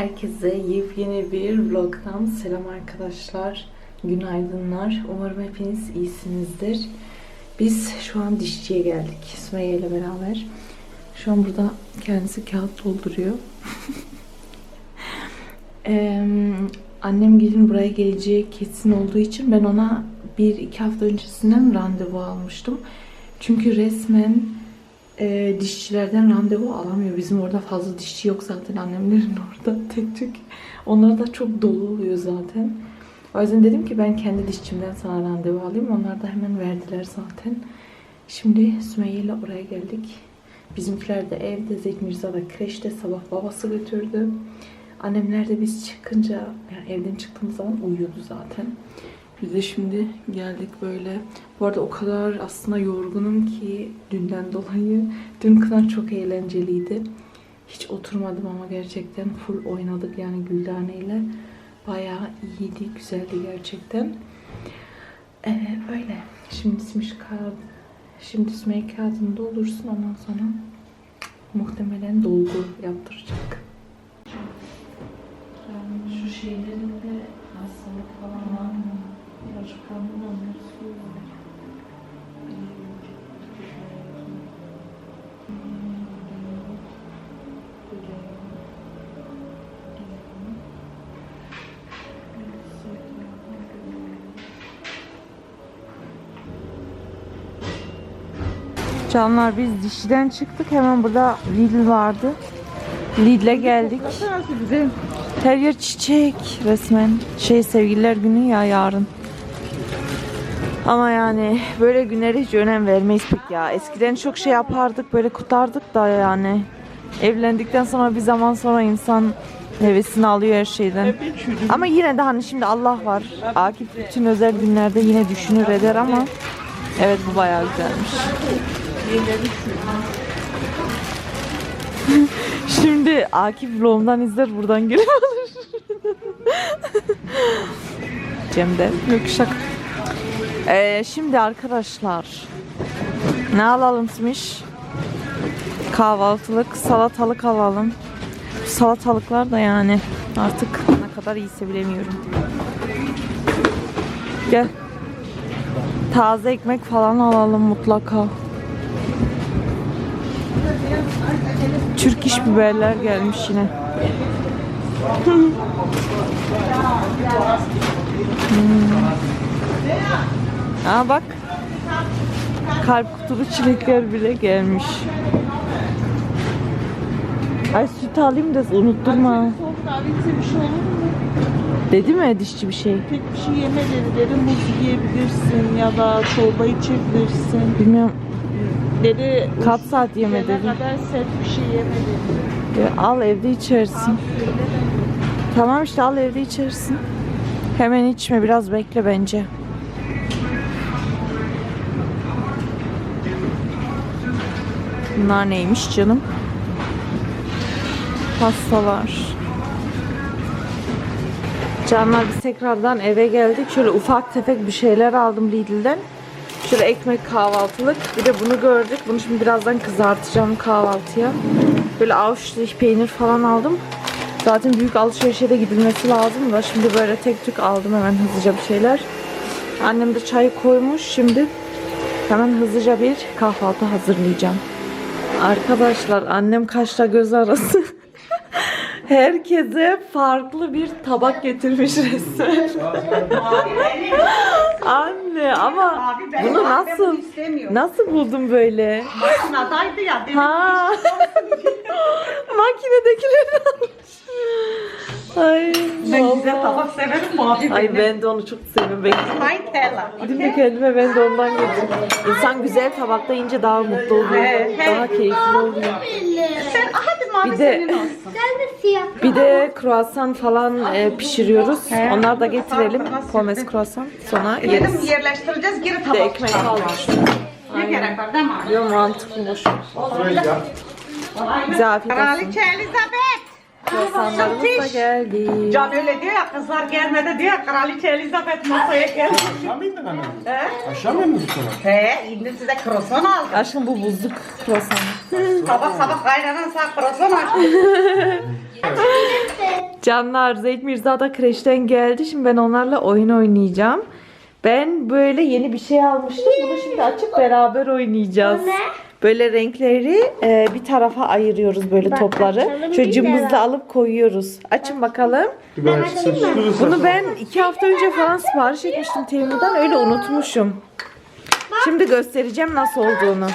Herkese yepyeni bir vlogdan selam arkadaşlar. Günaydınlar. Umarım hepiniz iyisinizdir. Biz şu an dişçiye geldik. Sümeyye ile beraber. Şu an burada kendisi kağıt dolduruyor. Eee, annem gelin buraya geleceği kesin olduğu için ben ona bir iki hafta öncesinden randevu almıştım. Çünkü resmen e, dişçilerden randevu alamıyor. Bizim orada fazla dişçi yok zaten annemlerin orada tek tük. Onlar da çok dolu oluyor zaten. O yüzden dedim ki ben kendi dişçimden sana randevu alayım. Onlar da hemen verdiler zaten. Şimdi Sümeyye ile oraya geldik. Bizimkiler de evde, Zeyt Mirza da kreşte sabah babası götürdü. Annemler de biz çıkınca, yani evden çıktığımız zaman uyuyordu zaten. Biz de şimdi geldik böyle. Bu arada o kadar aslında yorgunum ki dünden dolayı. Dün kınar çok eğlenceliydi. Hiç oturmadım ama gerçekten full oynadık yani Güldane ile. Bayağı iyiydi, güzeldi gerçekten. Ee, öyle. Şimdi Smiş kağıt, şimdi Sümey kağıdını doldursun ondan sonra muhtemelen dolgu yaptıracak. Şu şeylerinde hastalık falan var mı? Birazcık. Canlar biz dişiden çıktık. Hemen burada Lidl vardı. Lidl'e geldik. Her yer çiçek resmen. Şey sevgililer günü ya yarın. Ama yani böyle günlere hiç önem vermeyiz pek ya. Eskiden çok şey yapardık böyle kutlardık da yani. Evlendikten sonra bir zaman sonra insan hevesini alıyor her şeyden. Ama yine de hani şimdi Allah var. Akif bütün özel günlerde yine düşünür eder ama evet bu bayağı güzelmiş. Şimdi Akif vlogumdan izler buradan gelip alır. Cem de yok şaka. Ee, şimdi arkadaşlar ne alalım Smiş? Kahvaltılık salatalık alalım. Salatalıklar da yani artık ne kadar iyiyse bilemiyorum. Gel. Taze ekmek falan alalım mutlaka. Türk iş biberler gelmiş yine. hmm. Aa bak. Kalp kutulu çilekler bile gelmiş. Ay süt alayım da unutturma. Soğuk kahvesi bir şey olur mu? Dedi mi dişçi bir şey? Pek bir şey yeme dedi. Muz yiyebilirsin ya da çorba içebilirsin. Bilmiyorum. Dedi Kaç saat yeme dedi. kadar sert bir şey yeme dedi. Ya al evde içersin. Tamam işte al evde içersin. Hemen içme biraz bekle bence. Bunlar neymiş canım? Pastalar. Canlar biz tekrardan eve geldik. Şöyle ufak tefek bir şeyler aldım Lidl'den. Şöyle ekmek kahvaltılık. Bir de bunu gördük. Bunu şimdi birazdan kızartacağım kahvaltıya. Böyle avuçlu peynir falan aldım. Zaten büyük alışverişe de gidilmesi lazım da şimdi böyle tek tük aldım hemen hızlıca bir şeyler. Annem de çay koymuş. Şimdi hemen hızlıca bir kahvaltı hazırlayacağım. Arkadaşlar annem kaşla göz arası. Herkese farklı bir tabak getirmiş resmen. Anne ama bunu nasıl nasıl buldun böyle? Makinadaydı ya. Ha. Makinedekileri almış. Ay. Ben güzel tabak severim mavi Ay ben de onu çok seviyorum. Ben tela. gidip de kendime ben de ondan getirdim. İnsan güzel tabakta yiyince daha mutlu oluyor. He, he. Daha keyifli oluyor. Sen hadi mavi Bir de- senin olsun. Bir de kruvasan falan e, pişiriyoruz. Onları da getirelim. Pommes kruvasan. Sonra Dedim yeriz. yerleştireceğiz geri Bir de tabak. ekmek almış. Ne gerek var değil mi? Diyorum mantıklı boş. Afiyet olsun. Kraliçe Elizabeth. Kruvasanlarımız da geldi. Can öyle diyor ya kızlar gelmedi diyor ya Kraliçe Elizabeth masaya geldi. Aşağı mı indin anne? He? Aşağı mı indin sonra? He indi size kroson aldım. Aşkım bu buzluk kruvasan. Sabah sabah kaynanan sağ kroson açtı. Canlar Zeyd Mirza da kreşten geldi. Şimdi ben onlarla oyun oynayacağım. Ben böyle yeni bir şey almıştım. Bunu şimdi açıp beraber oynayacağız. Bu ne? Böyle renkleri e, bir tarafa ayırıyoruz böyle Bak, topları. açalım Şöyle bir cımbızla kere. alıp koyuyoruz. Açın bakalım. Ben açsın. Bunu ben iki hafta önce falan sipariş etmiştim Temu'dan. Öyle unutmuşum. Şimdi göstereceğim nasıl olduğunu.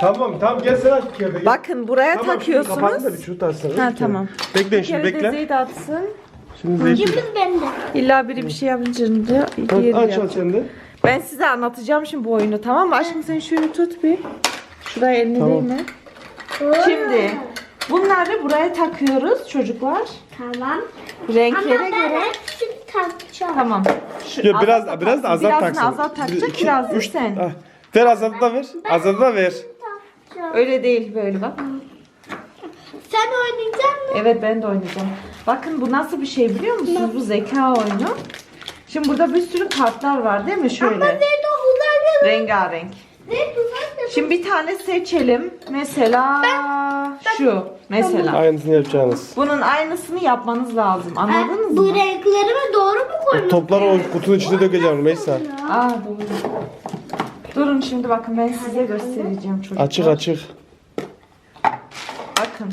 Tamam tamam gel sen aç bir kere de. Bakın buraya Tamam, şimdi kapatın da takıyorsunuz. bir şunu tarsana. Ha, tamam. Bekleyin Bir şimdi kere de bekle. Zeyd atsın. Şimdi zeytin. Cımbız bende. İlla biri bir şey yapınca diğeri aç aç sen de. Ben size anlatacağım şimdi bu oyunu tamam mı? Aşkım sen şöyle tut bir. Şuraya elini Tamam. değme. Şimdi bunları buraya takıyoruz çocuklar. Tamam. Renklere Ama ben göre. hepsini takacağım. Tamam. Şu, Ya biraz Azat biraz da taksın. azat Birazını taksın. Azat takacak iki, üç- sen. Ah, Ver Azat'ı da ver. Azat'ı da ver. Öyle değil böyle bak. Sen oynayacak mısın? Evet ben de oynayacağım. Bakın bu nasıl bir şey biliyor musunuz? Bu zeka oyunu. Şimdi burada bir sürü kartlar var değil mi? Şöyle. Nerede o Rengarenk. Nerede uzak Şimdi bir tane seçelim. Mesela şu. Mesela. Aynısını yapacağınız. Bunun aynısını yapmanız lazım. Anladınız Bu mı? renklerimi doğru mu koydun? topları o kutunun içine dökeceğim Rümeysa. Aa doğru. Durun şimdi bakın ben size göstereceğim çocuklar. Açık açık. Bakın.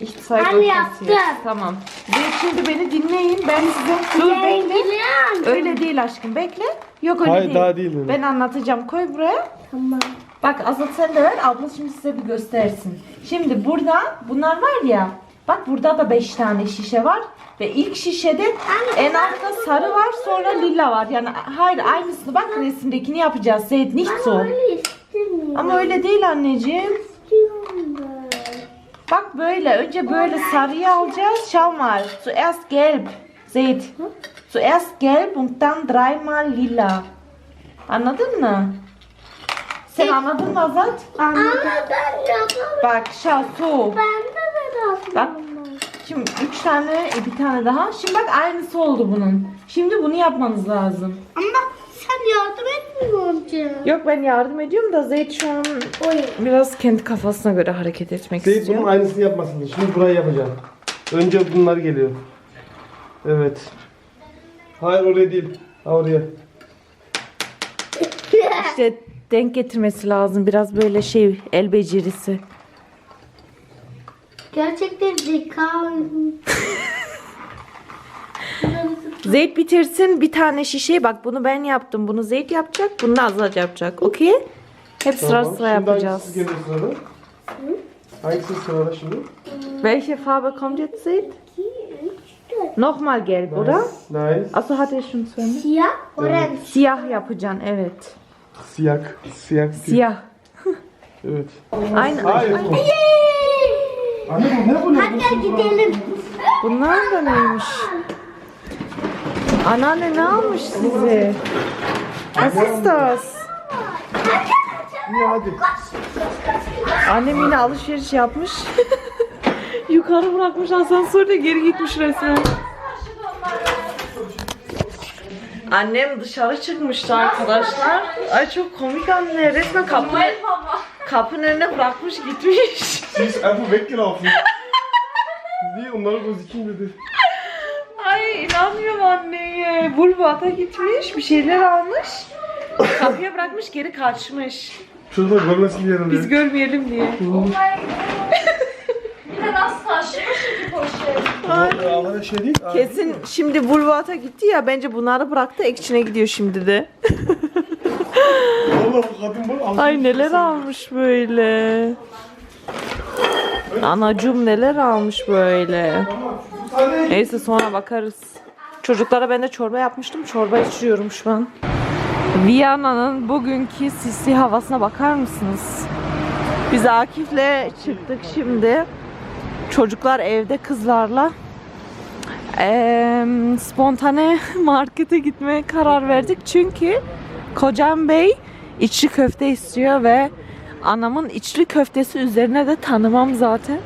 İhtisai Ben gösterisi. yaptım. Tamam. Ve şimdi beni dinleyin. Ben size... Dur bekle. Öyle değil aşkım. Bekle. Yok öyle Hayır, değil. daha değil öyle. Ben anlatacağım. Koy buraya. Tamam. Bak Azat sen de ver. Abla şimdi size bir göstersin. Şimdi burada bunlar var ya. Bak burada da 5 tane şişe var. Ve ilk şişede en altta sarı var sonra lila var. Yani hayır aynısını bak resimdekini yapacağız. Zeyd nicht so. Ama öyle değil anneciğim. Bak böyle. Önce böyle sarıyı alacağız. Schau mal. Zuerst gelb. Seht. Zuerst gelb und dann dreimal lila. Anladın mı? Sen anladın mı Azat? Ama ben yapamam. Bak so. Ben de ben Bak. Şimdi üç tane, e, bir tane daha. Şimdi bak aynısı oldu bunun. Şimdi bunu yapmanız lazım. Ama sen yardım etmiyor musun? Yok ben yardım ediyorum da Zeyd şu an biraz kendi kafasına göre hareket etmek istiyor. bunun aynısını yapmasın. Şimdi burayı yapacağım. Önce bunlar geliyor. Evet. Hayır oraya değil. Ha oraya. İşte denk getirmesi lazım. Biraz böyle şey el becerisi. Gerçekten zeka. Zeyd bitirsin bir tane şişe. Bak bunu ben yaptım. Bunu Zeyd yapacak. Bunu da Azat yapacak. Okey? Hep sıra Tamam. sıra Şimdi yapacağız. hangisi sırada? Hangisi sırada şimdi? Welche Farbe kommt jetzt Zeyd? Nochmal gelb, oder? Nice. Achso, hat er schon zwei? Siyah, orange. Siyah yapacaksın, evet. Siyah. Siyah. Siyah. Evet. Aynı. Hayır. Anne bu ne bu ne? Hadi gel gidelim. Bunlar da neymiş? Anneanne ne almış ist das? İyi hadi. Annem yine alışveriş yapmış. Yukarı bırakmış asansörde geri gitmiş resmen. Annem dışarı çıkmıştı arkadaşlar. Ay çok komik anne. Resmen kapı, kapının önüne bırakmış gitmiş. Siz einfach weggelaufen. Niye onları gözükeyim dedi. Ay inanmıyorum anneye. Bulvata gitmiş bir şeyler almış. Kapıya bırakmış geri kaçmış. Çocuklar görmesin diye Biz görmeyelim diye. Şey değil. Kesin şimdi Bulvat'a gitti ya bence bunları bıraktı Ekçin'e gidiyor şimdi de. Bu kadın bu. Ay neler almış böyle. Anacım neler almış böyle. Neyse sonra bakarız. Çocuklara ben de çorba yapmıştım. Çorba içiyorum şu an. Viyana'nın bugünkü sisli havasına bakar mısınız? Biz Akif'le çıktık şimdi. Çocuklar evde kızlarla. Eee, spontane markete gitmeye karar verdik. Çünkü kocam bey içli köfte istiyor ve anamın içli köftesi üzerine de tanımam zaten.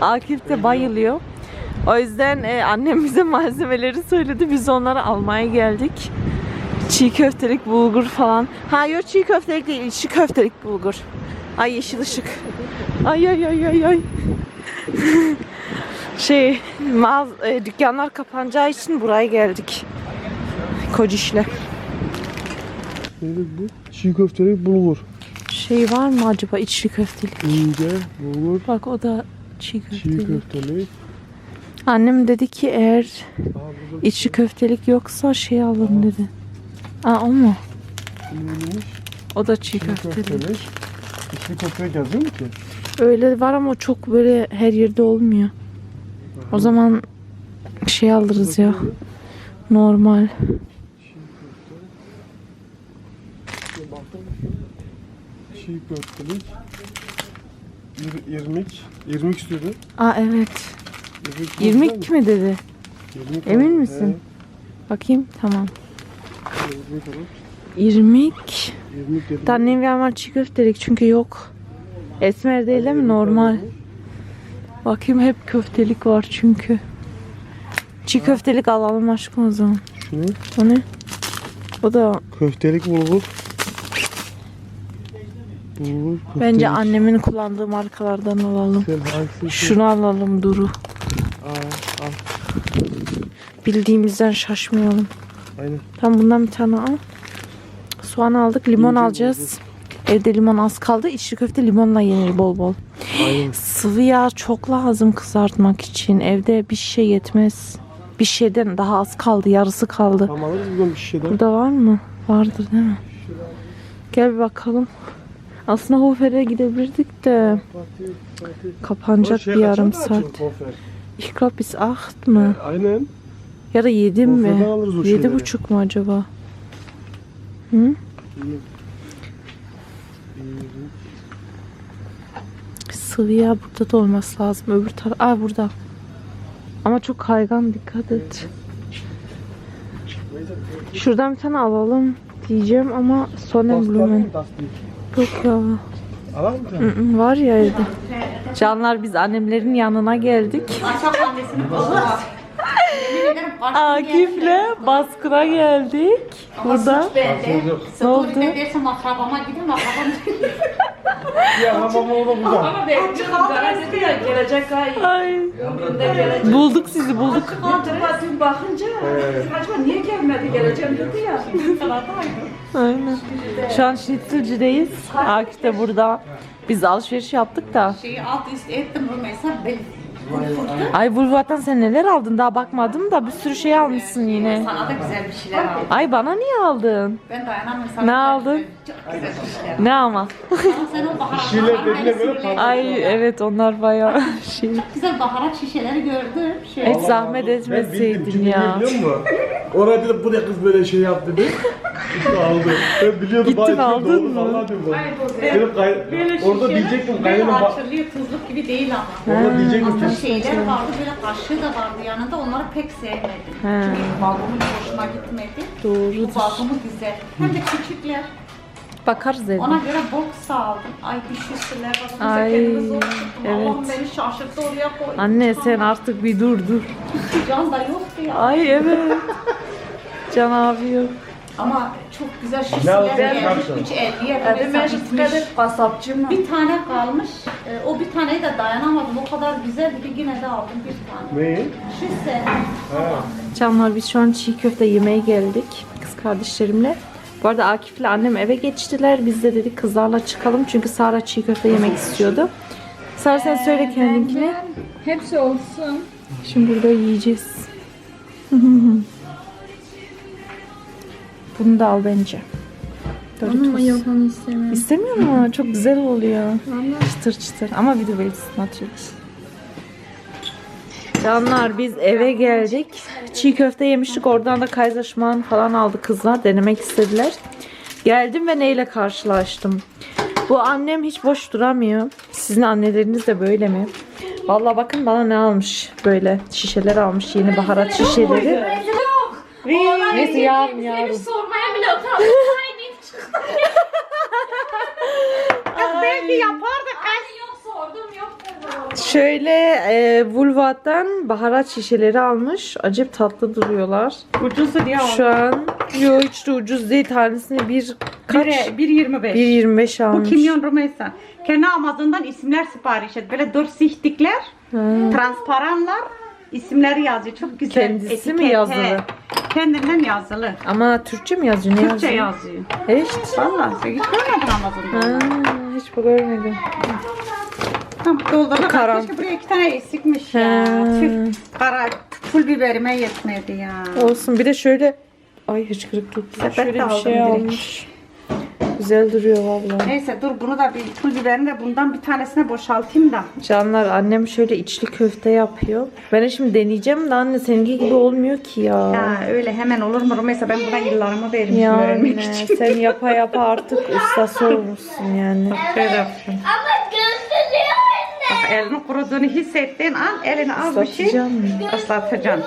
Akif de bayılıyor. O yüzden e, annem bize malzemeleri söyledi. Biz onları almaya geldik. Çiğ köftelik bulgur falan. Ha yok çiğ köftelik değil, içli köftelik bulgur. Ay yeşil ışık. Ay ay ay ay ay. Şey, mağaz, e, dükkanlar kapanacağı için buraya geldik. Kociş'le. Bu? Çiğ köfteli bulgur. Şey var mı acaba içli köfteli? İnce bulgur. Bak o da çiğ Çiğ köfteli. köfteli. Annem dedi ki eğer içli köftelik yoksa şey alın dedi. Aa o mu? neymiş? O da çiğ Çiğ köfteli. köfteli. İçli köfteli yazıyor mu ki? Öyle var ama çok böyle her yerde olmuyor. O zaman şey alırız ya. Normal. Çiğ köfteli. İr, irmik. İrmik istiyordu. Aa evet. İrmik, İrmik mi dedi? İrmik Emin var. misin? Bakayım tamam. He, irmik. İrmik. İrmik dedim. Annem vermem çiğ köftelik çünkü yok. Esmer değil mi? Normal. Bakayım hep köftelik var çünkü. Çiğ köftelik alalım aşkım o zaman. Şu ne? O ne? O da Köftelik bulgur. Bulgur köftelik. bence annemin kullandığı markalardan alalım. Sen Şunu alalım Duru. Aa, al. Bildiğimizden şaşmayalım. Aynen. Tam bundan bir tane al. Soğan aldık. Limon alacağız. Evde limon az kaldı. İçli köfte limonla yenir bol bol. Aynen. Sıvı yağ çok lazım kızartmak için. Evde bir şey yetmez. Bir şeyden daha az kaldı. Yarısı kaldı. Tamam alırız buradan bir şeyden. Burada var mı? Vardır değil mi? Gel bir bakalım. Aslında Hofer'e gidebilirdik de kapanacak şey bir yarım saat. Ich glaube bis 8 mı? Aynen. Ya da 7 mi? Hofer'den alırız o Yedi şeyleri. buçuk mu acaba? Hı? Sıvı yağ burada da olması lazım. Öbür taraf. Aa burada. Ama çok kaygan dikkat et. Şuradan bir tane alalım diyeceğim ama Sonnenblumen. Yok ya. Alalım mı sen? Hı hı, Var ya evde. Canlar biz annemlerin yanına geldik. Akif'le baskına geldik. Burada. Ne oldu? Dersem akrabama gideyim akrabam Ya babam orada burada. Ay. Bulduk sizi bulduk. bakınca acaba niye gelmedi geleceğim dedi ya. Aynen. Şu an Schnitzelci'deyiz. Akif de burada. Biz alışveriş yaptık da. Şeyi alt üst ettim Rümeysa ben Ay Bulvar'dan sen neler aldın daha bakmadım da bir sürü şey almışsın yine. sana da güzel bir şeyler aldım. Ay bana niye aldın? Ben dayanamıyorum. Ne aldın? Çok güzel şeyler. Ne ama? Dediğine göre patladı. Ay evet onlar bayağı şey. güzel baharat şişeleri gördüm. Şey, Hiç zahmet etmeseydin ya. Biliyor musun? Oraya dedi buraya kız böyle şey yaptı dedi. İşte aldı. Ben biliyordum. Gittin, bari aldın mı? Vallahi diyorum bak. Benim kay... Orada diyecektim Böyle kaynana bak. açılıyor tuzluk gibi değil ama. Orada diyecektim ki. Şeyler vardı böyle kaşığı da vardı yanında onları pek sevmedim. He. Çünkü balgamı hoşuma gitmedi. Doğrudur. Bu balgamı güzel. Hem de küçükler. Bakarız evde. Ona göre box aldım. Ay düşürsünler. Bakın Ay, zor tuttum. evet. Allah'ım beni şaşırttı oraya koy. Anne sen artık bir dur dur. Can da yoktu ya. Ay evet. Can abi yok. Ama çok güzel şişeler aldın gelmiş. karşı? 3 50'ye mesela bitmiş. Kasapçı mı? Bir tane kalmış. Ee, o bir taneyi de dayanamadım. O kadar güzeldi ki yine de aldım bir tane. Neyi? Şu sen. Canlar biz şu an çiğ köfte yemeye geldik. Kız kardeşlerimle. Bu arada Akif'le annem eve geçtiler. Biz de dedik kızlarla çıkalım. Çünkü Sara çiğ köfte yemek istiyordu. Sara sen söyle kendinkini. Hepsi olsun. Şimdi burada yiyeceğiz. Bunu da al bence. Ama yok onu istemiyorum. İstemiyor mu? Çok güzel oluyor. Çıtır çıtır. Ama video verirsin atıyoruz. Canlar biz eve geldik. Çiğ köfte yemiştik. Oradan da kayzaşman falan aldı kızlar. Denemek istediler. Geldim ve neyle karşılaştım? Bu annem hiç boş duramıyor. Sizin anneleriniz de böyle mi? Vallahi bakın bana ne almış. Böyle şişeler almış. Yeni baharat şişeleri. Neyse yarın yarın. Sormaya bile utandım. Belki yapardık. Yok sordum yok. Şöyle e, Vulvat'tan baharat şişeleri almış. Acayip tatlı duruyorlar. Ucuzdu diye aldım. Şu an yo hiç de ucuz değil. Tanesini bir kaç? 1.25. 1.25 Bu almış. kimyon Rümeysa. Kendi Amazon'dan isimler sipariş et. Böyle dört sihtikler, transparanlar. İsimleri yazıyor. Çok güzel. Kendisi mi Etiket, yazılı? Kendinden yazılı. Ama Türkçe mi yazıyor? Ne Türkçe yazıyor? yazıyor. Hiç. Vallahi sen hiç görmedin Amazon'da. Ha, hiç bu görmedim. Tam doldurdu. Karan- Keşke buraya iki tane eksikmiş ya. Tüh. Kara pul biberime yetmedi ya. Olsun. Bir de şöyle ay hıçkırık. Sepet Şöyle bir şey direkt. Güzel duruyor vallahi. Neyse dur bunu da bir pul biberini de bundan bir tanesine boşaltayım da. Canlar annem şöyle içli köfte yapıyor. Ben de şimdi deneyeceğim de anne seninki gibi olmuyor ki ya. Ya öyle hemen olur mu? Mesela ben buna yıllarımı vermişim Yani öğrenmek için. sen yapa yapa artık ustası olmuşsun yani. Yapayım. Ama gösteriyor anne. Bak elinin kuruduğunu hissettiğin an eline al bir şey Islatacağım.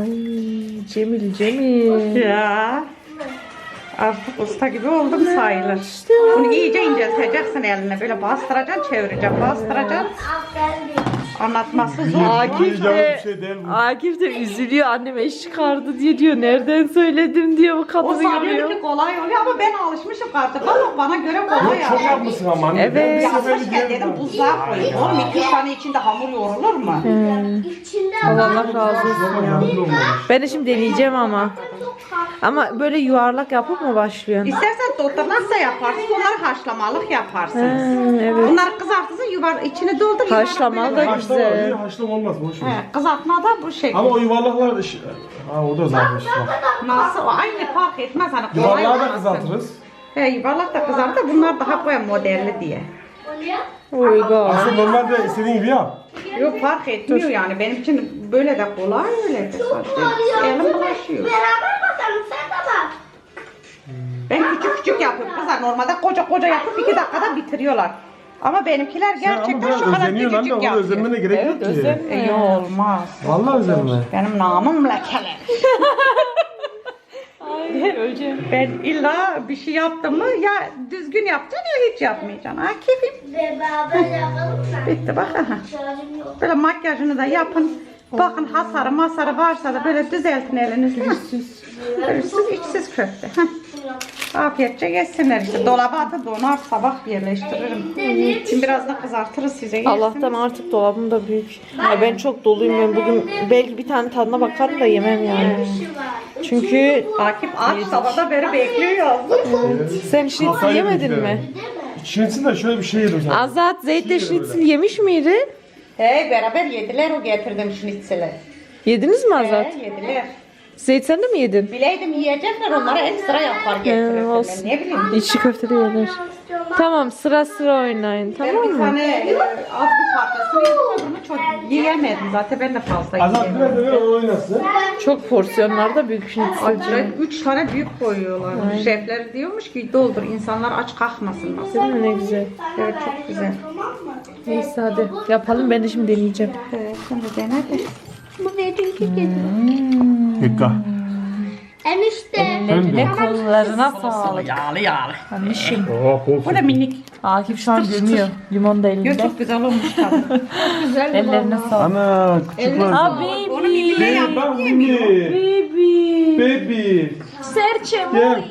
Ay Cemil Cemil. Ya. Artık usta gibi oldum sayılır. Bunu iyice incelteceksin eline. Böyle bastıracaksın, çevireceksin, bastıracaksın. Anlatması zor. Akif de, şey değil bu. Akif de üzülüyor annem eş çıkardı diye diyor. Nereden söyledim diyor bu O kadını sanıyor görüyor. ki kolay oluyor ama ben alışmışım artık. Valla bana göre kolay Çok yani. yapmışsın ama anne. Evet. Ben bir sefer dedim buzluğa koyayım. Oğlum iki üç tane içinde hamur yoğrulur mu? İçinde Allah Allah razı olsun ya. Olmamış. Ben de şimdi deneyeceğim ama. Ama böyle yuvarlak yapıp mı başlıyorsun? İstersen doldurmazsa yaparsın. Bunları haşlamalık yaparsın. Ha, evet. Bunları kızartırsın yuvar içini doldur. yuvarlak Haşlamalı böyle da koy. Haşlama güzel. haşlama olmaz boş ver. He, kızartma da bu şekilde. Ama o yuvarlaklar da şi- Ha o da zarmış. Nasıl? Aynı fark etmez hani kolay Yuvarlağı da olmasın. kızartırız. He yuvarlak da kızartır. Bunlar daha böyle modelli diye. Uygun. Aslında normalde istediğin gibi yap. Yok fark etmiyor yani. Benim için böyle de kolay öyle de sadece. Elim bulaşıyor. Beraber bakalım sen de bak. Ben küçük küçük yapıyorum kızlar. Normalde koca koca yapıp iki dakikada bitiriyorlar. Ama benimkiler ama gerçekten biraz şu kadar özeniyorsun anne. küçücük Ona yapıyor. özenmene gerek yok ki. E, yok olmaz. Vallahi özenme. Benim namım lekeler. Ben illa bir şey yaptım mı ya düzgün yapacaksın ya hiç yapmayacaksın. Ha keyfim. Beraber yapalım mı? Bitti bak aha. Yok. Böyle makyajını da yapın. Bakın hasarı masarı varsa da böyle düzeltin elinizle. Ölüsüz içsiz köfte. Heh. Afiyetçe yesinler işte. Dolaba atı donar sabah yerleştiririm. Şimdi biraz da kızartırız size yersiniz. Allah'tan artık dolabım da büyük. Ya ben çok doluyum ben bugün belki bir tane tadına bakarım da yemem yani. Çünkü Akif aç sabahda beri bekliyor sen şnitzel yemedin mi? Şinsin de şöyle bir şey yedim sana. Azat Zeyt de şnitzel yemiş miydi? He beraber yediler o getirdim şnitzeli. Yediniz mi Azat? He yediler. Zeyt sen de mi yedin? Bileydim yiyecekler onlara ekstra yapar getirirdim. olsun. Ben ne bileyim. İçli köfte de yenir. Tamam sıra sıra oynayın Ben tamam bir mı? tane e, az bir parçasını yedim çok yiyemedim. Zaten ben de fazla Azat yiyemedim. biraz o oynasın. Çok porsiyonlarda büyük şnitzelci. Acayip üç tane büyük koyuyorlar. Şefler diyormuş ki doldur insanlar aç kalkmasın. Değil mi ne güzel. Evet çok güzel. Neyse hadi yapalım ben de şimdi deneyeceğim. Evet, şimdi dene de. Bu benim gibi. Dikkat. Enişte. Ellerine kollarına sağlık. Yağlı yağlı. Anlaşım. Oh, bol Bu da minik. Akif şu an gömüyor. Limon da Yo, elinde. çok güzel olmuş tadı. Ellerine sağlık. Ana küçük var. Aa baby. Mimi. Baby. Baby. Serçe Gel.